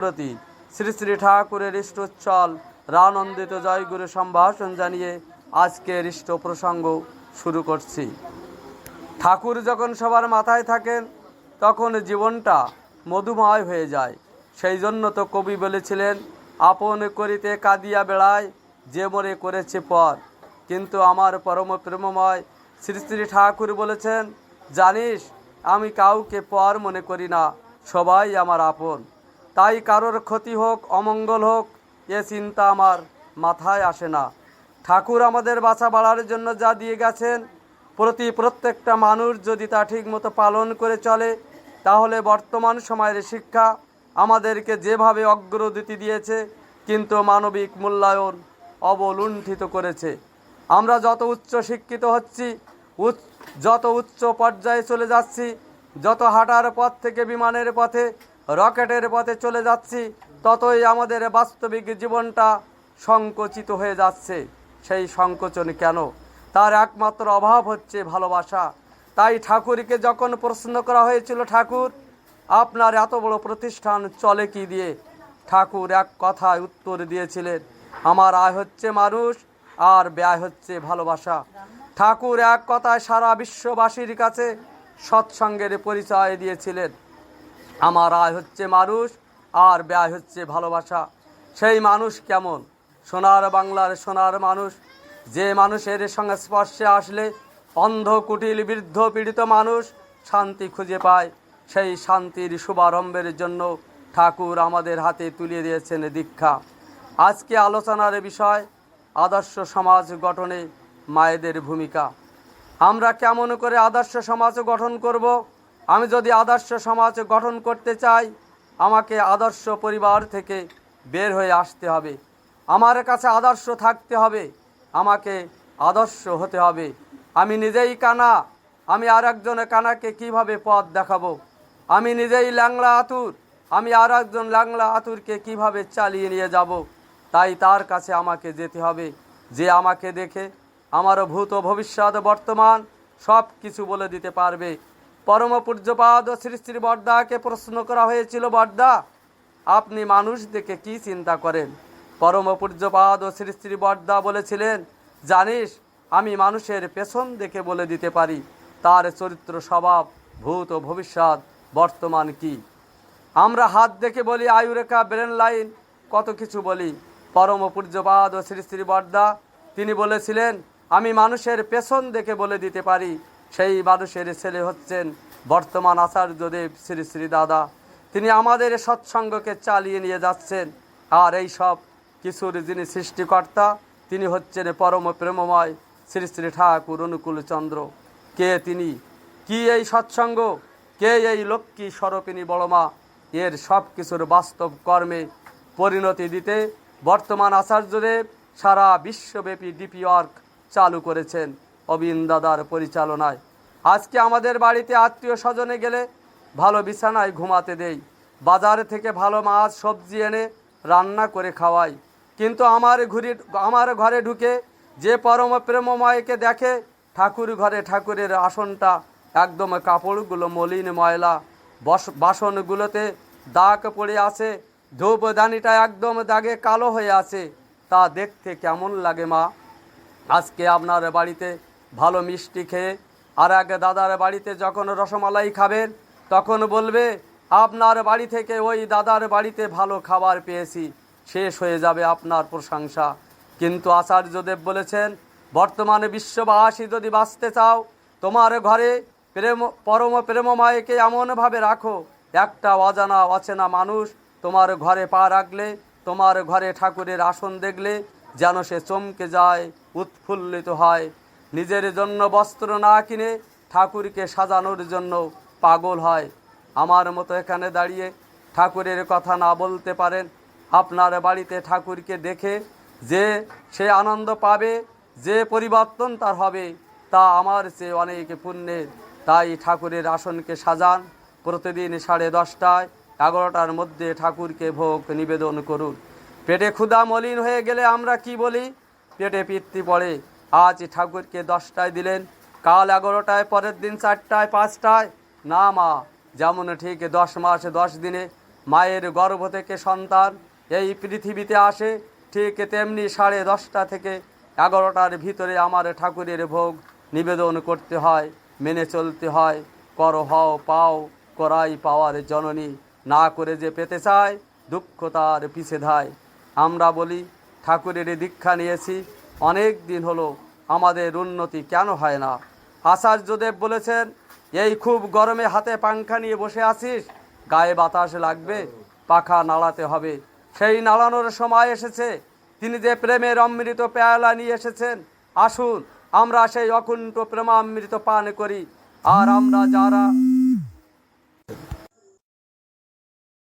প্রতি শ্রী শ্রী ঠাকুরের ইষ্টোচ্ছল রানন্দিত জয়গুরু সম্ভাষণ জানিয়ে আজকের ইষ্ট প্রসঙ্গ শুরু করছি। ঠাকুর যখন সবার মাথায় থাকেন, তখন জীবনটা মধুময় হয়ে যায়। সেই জন্য তো কবি বলেছিলেন, আপন করিতে কাঁদিয়া বেড়ায়, যে মরে করেছে পর। কিন্তু আমার পরম প্রেমময় শ্রী শ্রী ঠাকুর বলেছেন, জানিস, আমি কাউকে পর মনে করি না, সবাই আমার আপন। তাই কারোর ক্ষতি হোক, অমঙ্গল হোক, এ চিন্তা আমার মাথায় আসে না। ঠাকুর আমাদের বাঁচা বাড়ার জন্য যা দিয়ে গেছেন, প্রতি প্রত্যেকটা মানুষ যদি তা ঠিকমতো পালন করে চলে, তাহলে বর্তমান সময়ের শিক্ষা আমাদেরকে যেভাবে অগ্রগতি দিয়েছে, কিন্তু মানবিক মূল্যায়ন অবলুণ্ঠিত করেছে। আমরা যত উচ্চ শিক্ষিত হচ্ছি যত উচ্চ পর্যায়ে চলে যাচ্ছি, যত হাঁটার পথ থেকে বিমানের পথে রকেটের পথে চলে যাচ্ছি, ততই আমাদের বাস্তবিক জীবনটা সংকোচিত হয়ে যাচ্ছে। সেই সংকোচন কেন? তার একমাত্র অভাব হচ্ছে ভালোবাসা। তাই ঠাকুরকে যখন প্রশ্ন করা হয়েছিল, ঠাকুর, আপনার এত বড় প্রতিষ্ঠান চলে কি দিয়ে? ঠাকুর এক কথায় উত্তর দিয়েছিলেন, আমার আয় হচ্ছে মানুষ, আর ব্যয় হচ্ছে ভালোবাসা। ঠাকুর এক কথায় সারা বিশ্ববাসীর কাছে সৎসঙ্গের পরিচয় দিয়েছিলেন। আমার আয় হচ্ছে মানুষ, আর ব্যয় হচ্ছে ভালোবাসা। সেই মানুষ কেমন? সোনার বাংলার সোনার মানুষ। যে মানুষের সংস্পর্শে আসলে অন্ধ, কুটিল, বৃদ্ধ, পীড়িত মানুষ শান্তি খুঁজে পায়। সেই শান্তির শুভারম্ভের জন্য ঠাকুর আমাদের হাতে তুলে দিয়েছেন দীক্ষা। আজকে আলোচনার বিষয়, আদর্শ সমাজ গঠনে মায়েদের ভূমিকা। আমরা কেমন করে আদর্শ সমাজ গঠন করব? আমি যদি আদর্শ সমাজ গঠন করতে চাই, আমাকে আদর্শ পরিবার থেকে বের হয়ে আসতে হবে। আমার কাছে আদর্শ থাকতে হবে, আমাকে আদর্শ হতে হবে। আমি নিজেই কানা, আমি আর একজনের কানাকে কীভাবে পথ দেখাবো? আমি নিজেই ল্যাংলা আতুর, আমি আর একজন ল্যাংলা আতুরকে কীভাবে চালিয়ে নিয়ে যাব? তাই তার কাছে আমাকে যেতে হবে। যে আমাকে দেখে, আমারও ভূত ভবিষ্যৎ বর্তমান সব কিছু বলে দিতে পারবে। পরম পূজ্যপাদ শ্রী শ্রী বর্দাকে প্রশ্ন করা হয়েছিল, বর্দা, আপনি মানুষ দেখে কি চিন্তা করেন? পরম পূজ্যপাদ শ্রী শ্রী বর্দা বলেছিলেন, জানিস, আমি মানুষের পেছন দেখে বলে দিতে পারি। তার চরিত্র স্বভাব, ভূত ও ভবিষ্যৎ, বর্তমান কি? আমরা হাত দেখে বলি, আয়ুরেখা, ব্রেন লাইন, কত কিছু বলি। পরম পূজ্যপাদ ও শ্রী শ্রী বর্দা, তিনি বলেছিলেন, আমি মানুষের পেছন দেখে বলে দিতে পারি। সেই মানুষের ছেলে হচ্ছেন বর্তমান আচার্যদেব শ্রী শ্রী দাদা। তিনি আমাদের সৎসঙ্গকে চালিয়ে নিয়ে যাচ্ছেন। আর এই সব কিছুর যিনি সৃষ্টিকর্তা, তিনি হচ্ছেন পরম প্রেমময় শ্রী শ্রী ঠাকুর অনুকূল চন্দ্র। কে তিনি? কি এই সৎসঙ্গ? কে এই লক্ষ্মী স্বরূপিনী বড়মা এর সব কিছুর বাস্তব কর্মে পরিণতি দিতে বর্তমান আচার্যদেব সারা বিশ্বব্যাপী ডিপি ওয়ার্ক চালু করেছেন। অবিন দাদার পরিচালনায়। আজকে আমাদের বাড়িতে আত্মীয় স্বজনে গেলে ভালো বিছানায় ঘুমাতে দেই। বাজার থেকে ভালো মাছ, সবজি এনে রান্না করে খাওয়াই। কিন্তু আমার ঘুরি আমার ঘরে ঢুকে যে পরম প্রেমময়কে দেখে ঠাকুর ঘরে ঠাকুরের আসনটা একদম কাপড়গুলো মলিন ময়লা। বস বাসনগুলোতে দাগ পড়ে আছে, ধূপদানিটা একদম দাগে কালো হয়ে আছে। তা দেখতে কেমন লাগে মা? আজকে আপনার বাড়িতে ভালো মিষ্টি খেয়ে, আর এক দাদার বাড়িতে যখন রসমালাই খাবেন, তখন বলবে, আপনার বাড়ি থেকে ওই দাদার বাড়িতে ভালো খাবার পেয়েছি, শেষ হয়ে যাবে আপনার প্রশংসা। কিন্তু আচার্যদেব বলেছেন, বর্তমানে বিশ্ববাসী যদি বাঁচতে চাও, তোমার ঘরে প্রেম, পরম প্রেমময়কে এমনভাবে রাখো, একটা অজানা অচেনা মানুষ তোমার ঘরে পা রাখলে, তোমার ঘরে ঠাকুরের আসন দেখলে যেন সে চমকে যায়, উৎফুল্লিত হয়। নিজের জন্য বস্ত্র না কিনে ঠাকুরকে সাজানোর জন্য পাগল হয়। আমার মতো এখানে দাঁড়িয়ে ঠাকুরের কথা না বলতে পারেন। আপনার বাড়িতে ঠাকুরকে দেখে যে সে আনন্দ পাবে, যে পরিবর্তন তার হবে, তা আমার চেয়ে অনেক পুণ্যের। তাই ঠাকুরের আসনকে সাজান। প্রতিদিন সাড়ে দশটায় এগারোটার মধ্যে ঠাকুরকে ভোগ নিবেদন করুন। পেটে ক্ষুধা মলিন হয়ে গেলে আমরা কি বলি? পেটে পিত্তি পড়ে। আজ ঠাকুরকে দশটায় দিলেন, কাল এগারোটায়, পরের দিন চারটায়, পাঁচটায়। না মা, যেমন ঠিক দশ মাস দশ দিনে মায়ের গর্ভ থেকে সন্তান এই পৃথিবীতে আসে, ঠিক তেমনি সাড়ে দশটা থেকে এগারোটার ভিতরে আমার ঠাকুরের ভোগ নিবেদন করতে হয়, মেনে চলতে হয়। কর হও, পাও, করাই পাওয়ার জননী। না করে যে পেতে চায়, দুঃখ তার পিছে ধায়। আমরা বলি, ঠাকুরের দীক্ষা নিয়েছি অনেক দিন হলো আমাদের উন্নতি কেন হয় না? আচার্যদেব বলেছেন, এই খুব গরমে হাতে পাংখা নিয়ে বসে আছিস, গায়ে বাতাস লাগবে, পাখা নাড়াতে হবে। সেই নাড়ানোর সময় এসেছে। তিনি যে প্রেমের অমৃত পেয়ালা নিয়ে এসেছেন, আসুন আমরা সেই অকুণ্ঠ প্রেমামৃত পান করি। আর আমরা যারা